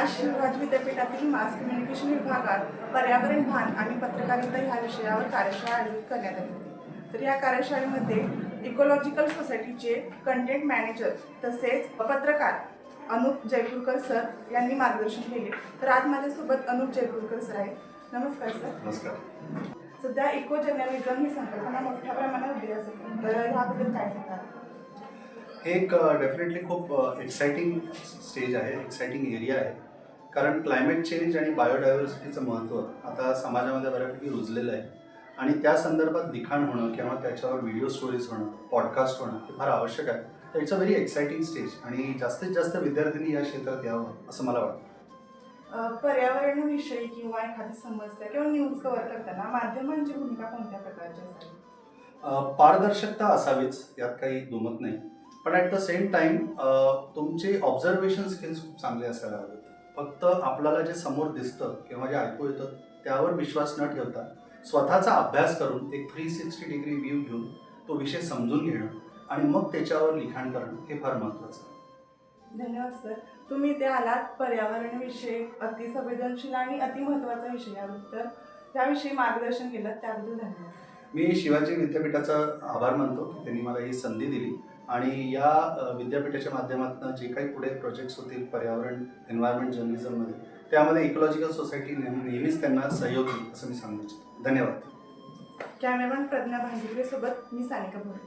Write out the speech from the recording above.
विद्यापीठातील mass communication विभागात पर्यावरण भान आणि पत्रकारिता ह्या विषयावर कार्यशाळा आयोजित करण्यात आली होती. तर या कार्यशाळेमध्ये इकोलॉजिकल सोसायटीचे कंटेंट मॅनेजर तसेच पत्रकार अनुप जयपूरकर सर यांनी मार्गदर्शन केले. तर आज माझ्यासोबत अनुप जयपूरकर सर आहेत. नमस्कार सर नमस्कार. सध्या इको जर्नलिझम ही संकल्पना मोठ्या प्रमाणात उदयास येते तर ह्याबद्दल काय सांगाल? हे एक डेफिनेटली खूप एक्साइटिंग स्टेज आहे एक्साइटिंग एरिया आहे. कारण क्लायमेट चेंज आणि बायोडायव्हर्सिटीचं महत्त्व आता समाजामध्ये बऱ्यापैकी रुजलेलं आहे. आणि त्या संदर्भात लिखाण होणं किंवा त्याच्यावर व्हिडिओ स्टोरीज होणं पॉडकास्ट होणं हे फार आवश्यक आहे. तर it's a very exciting stage आणि जास्तीत जास्त विद्यार्थ्यांनी या क्षेत्रात यावं असं मला वाटतं. पर्यावरणाविषयी किंवा एखादी समस्या किंवा न्यूज कव्हर करताना माध्यमांची भूमिका कोणत्या प्रकारची असावी? पारदर्शकता असावीच यात काही दुमत नाही. पण ॲट द सेम टाईम तुमचे ऑब्झर्वेशन स्किल्स खूप चांगले असायला हवेत. फक्त आपल्याला जे समोर दिसतं किंवा जे ऐकू येतं त्यावर विश्वास न ठेवता स्वतःचा अभ्यास करून एक थ्री सिक्स्टी डिग्री व्ह्यू घेऊन तो विषय समजून घेणं आणि मग त्याच्यावर लिखाण करणं हे फार महत्त्वाचं आहे. धन्यवाद सर. तुम्ही इथे आलात पर्यावरणविषयी अतिसंवेदनशील आणि अतिमहत्वाचा विषय याबद्दल. त्याविषयी मार्गदर्शन केलं त्याबद्दल धन्यवाद. मी शिवाजी विद्यापीठाचा आभार मानतो की त्यांनी मला ही संधी दिली. आणि या विद्यापीठाच्या माध्यमातून जे काही पुढे प्रोजेक्ट्स होतील पर्यावरण एन्व्हायरमेंट जर्नलिझममध्ये त्यामध्ये इकोलॉजिकल सोसायटी नेहमीच त्यांना सहयोग देईल असं मी सांगू इच्छितो. धन्यवाद. कॅमेरामॅन प्रज्ञा भांजिरे सोबत मी सानिका भोरे